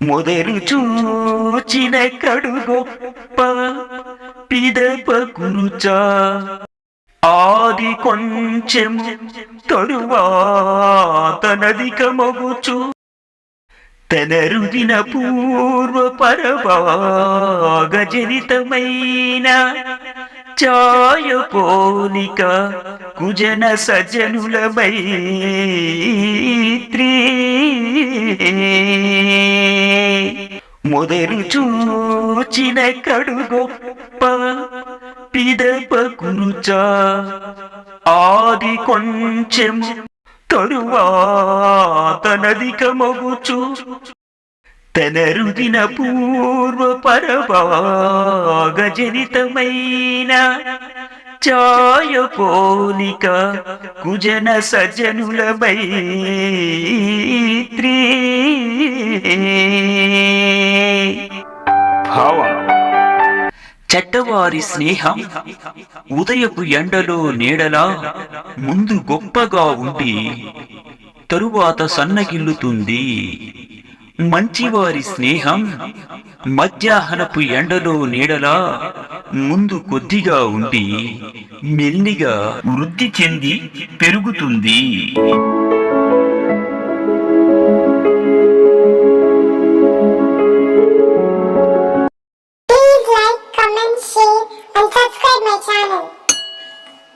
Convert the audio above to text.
మొదలు చూచిన కడు గొప్ప పిదపకురుచా ఆది కొంచెము తరువాతనదిక మగుచు తనరుదిన పూర్వ పరభాగజనితమైన చాయ పోలిక కుజన సజనుల మైత్రీ. మొదలు చూచిన కడు గొప్ప పిదప కురుచా ఆది కొంచెం తరువాతనదిక మగుచు తన రుదిన పూర్వ పరభాగజనితమైన చాయ పోలిక కుజన సజనుల మైత్రీ. భావం. చెడ్డవారి స్నేహం ఉదయపు ఎండలో నీడలా ముందు గొప్పగా ఉండి తరువాత సన్నగిల్లుతుంది. మంచివారి స్నేహం మధ్యాహ్నపు ఎండలో నీడలా ముందు కొద్దిగా ఉండి మెల్లిగా వృద్ధి చెంది పెరుగుతుంది.